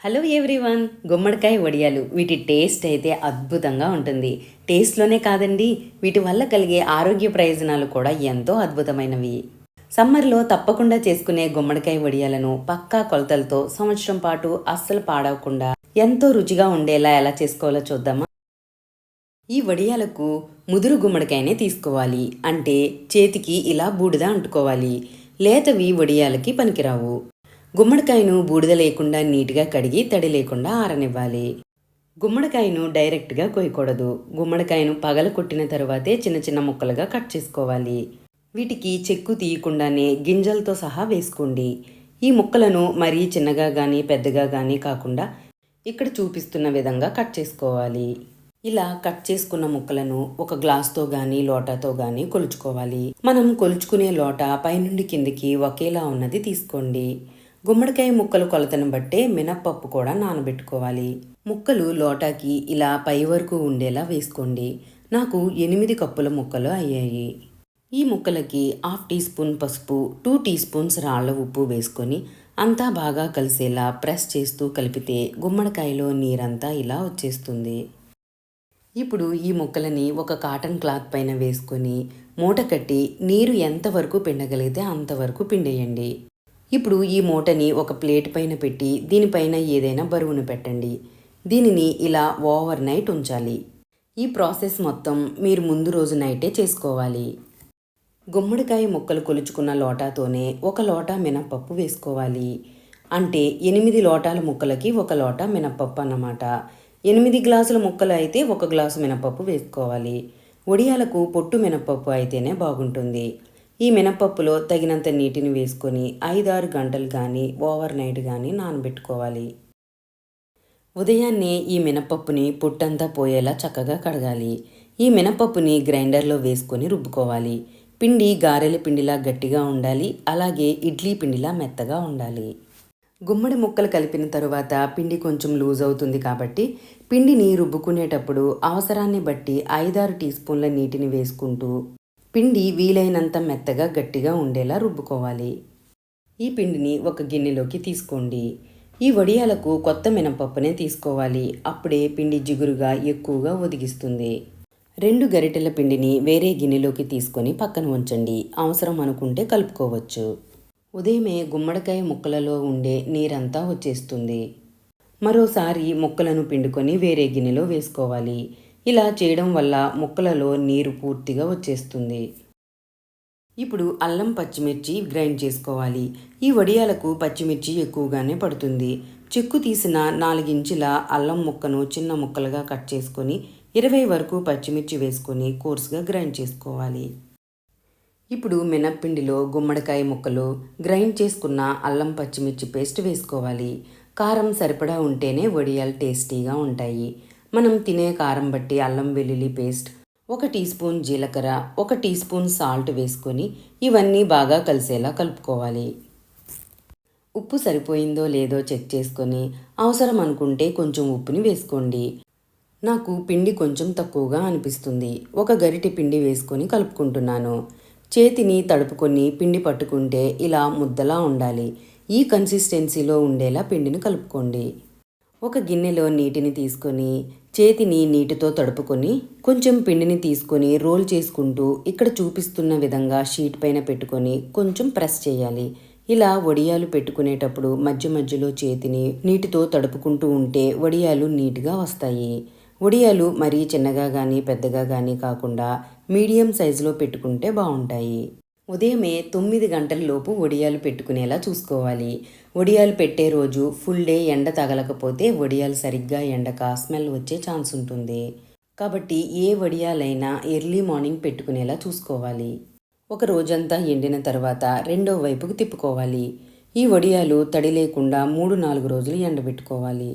Hello everyone గుమ్మడికాయ వడియాలు. వీటి టేస్ట్ అయితే అద్భుతంగా ఉంటుంది. టేస్ట్లోనే కాదండి వీటి వల్ల కలిగే ఆరోగ్య ప్రయోజనాలు కూడా ఎంతో అద్భుతమైనవి. సమ్మర్లో తప్పకుండా చేసుకునే గుమ్మడికాయ వడియాలను పక్కా కొలతలతో సంవత్సరం పాటు అస్సలు పాడవకుండా ఎంతో రుచిగా ఉండేలా ఎలా చేసుకోవాలో చూద్దామా? ఈ వడియాలకు ముదురు గుమ్మడికాయనే తీసుకోవాలి. అంటే చేతికి ఇలా బూడిద అంటుకోవాలి. లేతవి వడియాలకి పనికిరావు. గుమ్మడికాయను బూడిద లేకుండా నీట్గా కడిగి తడి లేకుండా ఆరనివ్వాలి. గుమ్మడికాయను డైరెక్ట్గా కొయ్యకూడదు. గుమ్మడికాయను పగల కొట్టిన తర్వాతే చిన్న చిన్న ముక్కలుగా కట్ చేసుకోవాలి. వీటికి చెక్కు తీయకుండానే గింజలతో సహా వేసుకోండి. ఈ ముక్కలను మరీ చిన్నగా కానీ పెద్దగా కానీ కాకుండా ఇక్కడ చూపిస్తున్న విధంగా కట్ చేసుకోవాలి. ఇలా కట్ చేసుకున్న ముక్కలను ఒక గ్లాస్తో గాని లోటాతో గాని కొలుచుకోవాలి. మనం కొలుచుకునే లోట పైనుండి కిందికి ఒకేలా ఉన్నది తీసుకోండి. గుమ్మడికాయ ముక్కలు కొలతను బట్టే మినప్పప్పు కూడా నానబెట్టుకోవాలి. ముక్కలు లోటాకి ఇలా పై వరకు ఉండేలా వేసుకోండి. నాకు ఎనిమిది కప్పుల ముక్కలు అయ్యాయి. ఈ ముక్కలకి హాఫ్ టీ స్పూన్ పసుపు టూ టీ స్పూన్స్ రాళ్ళ ఉప్పు వేసుకొని అంతా బాగా కలిసేలా ప్రెస్ చేస్తూ కలిపితే గుమ్మడికాయలో నీరంతా ఇలా వచ్చేస్తుంది. ఇప్పుడు ఈ ముక్కలని ఒక కాటన్ క్లాత్ పైన వేసుకొని మూట కట్టి నీరు ఎంతవరకు పిండగలిగితే అంతవరకు పిండేయండి. ఇప్పుడు ఈ మూటని ఒక ప్లేట్ పైన పెట్టి దీనిపైన ఏదైనా బరువును పెట్టండి. దీనిని ఇలా ఓవర్ నైట్ ఉంచాలి. ఈ ప్రాసెస్ మొత్తం మీరు ముందు రోజు నైటే చేసుకోవాలి. గుమ్మడికాయ ముక్కలు కొలుచుకున్న లోటాతోనే ఒక లోటా మినప్పప్పు వేసుకోవాలి. అంటే ఎనిమిది లోటాల ముక్కలకి ఒక లోటా మినప్పప్పు అన్నమాట. ఎనిమిది గ్లాసుల ముక్కలు అయితే ఒక గ్లాసు మినపప్పు వేసుకోవాలి. ఒడియాలకు పొట్టు మినపప్పు అయితేనే బాగుంటుంది. ఈ మినపప్పులో తగినంత నీటిని వేసుకొని ఐదారు గంటలు కానీ ఓవర్ నైట్ కానీ నానబెట్టుకోవాలి. ఉదయాన్నే ఈ మినపప్పుని పుట్టంతా పోయేలా చక్కగా కడగాలి. ఈ మినపప్పుని గ్రైండర్లో వేసుకొని రుబ్బుకోవాలి. పిండి గారెల పిండిలా గట్టిగా ఉండాలి. అలాగే ఇడ్లీ పిండిలా మెత్తగా ఉండాలి. గుమ్మడి ముక్కలు కలిపిన తరువాత పిండి కొంచెం లూజ్ అవుతుంది కాబట్టి పిండిని రుబ్బుకునేటప్పుడు అవసరాన్ని బట్టి ఐదారు టీ స్పూన్ల నీటిని వేసుకుంటూ పిండి వీలైనంత మెత్తగా గట్టిగా ఉండేలా రుబ్బుకోవాలి. ఈ పిండిని ఒక గిన్నెలోకి తీసుకోండి. ఈ వడియాలకు కొత్త మినపప్పునే తీసుకోవాలి. అప్పుడే పిండి జిగురుగా ఎక్కువగా ఒదిగిస్తుంది. రెండు గరిటెల పిండిని వేరే గిన్నెలోకి తీసుకొని పక్కన ఉంచండి. అవసరం అనుకుంటే కలుపుకోవచ్చు. ఉదయమే గుమ్మడికాయ ముక్కలలో ఉండే నీరంతా వచ్చేస్తుంది. మరోసారి ముక్కలను పిండుకొని వేరే గిన్నెలో వేసుకోవాలి. ఇలా చేయడం వల్ల ముక్కలలో నీరు పూర్తిగా వచ్చేస్తుంది. ఇప్పుడు అల్లం పచ్చిమిర్చి గ్రైండ్ చేసుకోవాలి. ఈ వడియాలకు పచ్చిమిర్చి ఎక్కువగానే పడుతుంది. చెక్కు తీసిన నాలుగించుల అల్లం ముక్కను చిన్న ముక్కలుగా కట్ చేసుకొని ఇరవై వరకు పచ్చిమిర్చి వేసుకొని కోర్సుగా గ్రైండ్ చేసుకోవాలి. ఇప్పుడు మినప్పిండిలో గుమ్మడికాయ ముక్కలు గ్రైండ్ చేసుకున్న అల్లం పచ్చిమిర్చి పేస్ట్ వేసుకోవాలి. కారం సరిపడా ఉంటేనే వడియాలు టేస్టీగా ఉంటాయి. మనం తినే కారం బట్టి అల్లం వెల్లుల్లి పేస్ట్ ఒక టీ స్పూన్ జీలకర్ర ఒక టీ స్పూన్ సాల్ట్ వేసుకొని ఇవన్నీ బాగా కలిసేలా కలుపుకోవాలి. ఉప్పు సరిపోయిందో లేదో చెక్ చేసుకొని అవసరం అనుకుంటే కొంచెం ఉప్పుని వేసుకోండి. నాకు పిండి కొంచెం తక్కువగా అనిపిస్తుంది. ఒక గరిటె పిండి వేసుకొని కలుపుకుంటున్నాను. చేతిని తడుపుకొని పిండి పట్టుకుంటే ఇలా ముద్దలా ఉండాలి. ఈ కన్సిస్టెన్సీలో ఉండేలా పిండిని కలుపుకోండి. ఒక గిన్నెలో నీటిని తీసుకొని చేతిని నీటితో తడుపుకొని కొంచెం పిండిని తీసుకొని రోల్ చేసుకుంటూ ఇక్కడ చూపిస్తున్న విధంగా షీట్ పైన పెట్టుకొని కొంచెం ప్రెస్ చేయాలి. ఇలా వడియాలు పెట్టుకునేటప్పుడు మధ్య మధ్యలో చేతిని నీటితో తడుపుకుంటూ ఉంటే వడియాలు నీట్గా వస్తాయి. వడియాలు మరీ చిన్నగా కానీ పెద్దగా కానీ కాకుండా మీడియం సైజులో పెట్టుకుంటే బాగుంటాయి. ఉదయమే తొమ్మిది గంటల లోపు వడియాలు పెట్టుకునేలా చూసుకోవాలి. వడియాలు పెట్టే రోజు ఫుల్ డే ఎండ తగలకపోతే వడియాలు సరిగ్గా ఎండక స్మెల్ వచ్చే ఛాన్స్ ఉంటుంది. కాబట్టి ఏ వడియాలైనా ఎర్లీ మార్నింగ్ పెట్టుకునేలా చూసుకోవాలి. ఒక రోజంతా ఎండిన తర్వాత రెండో వైపుకు తిప్పుకోవాలి. ఈ వడియాలు తడి లేకుండా మూడు నాలుగు రోజులు ఎండబెట్టుకోవాలి.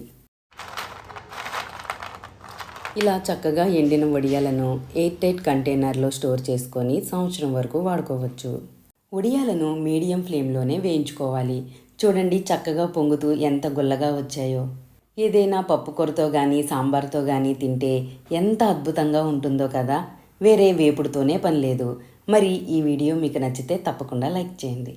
ఇలా చక్కగా ఎండిన వడియాలను ఎయిర్ టైట్ కంటైనర్లో స్టోర్ చేసుకొని సంవత్సరం వరకు వాడుకోవచ్చు. వడియాలను మీడియం ఫ్లేమ్లోనే వేయించుకోవాలి. చూడండి చక్కగా పొంగుతూ ఎంత గుల్లగా వచ్చాయో. ఏదైనా పప్పు కూరతో కానీ సాంబార్తో కానీ తింటే ఎంత అద్భుతంగా ఉంటుందో కదా. వేరే వేపుడుతోనే పని లేదు. మరి ఈ వీడియో మీకు నచ్చితే తప్పకుండా లైక్ చేయండి.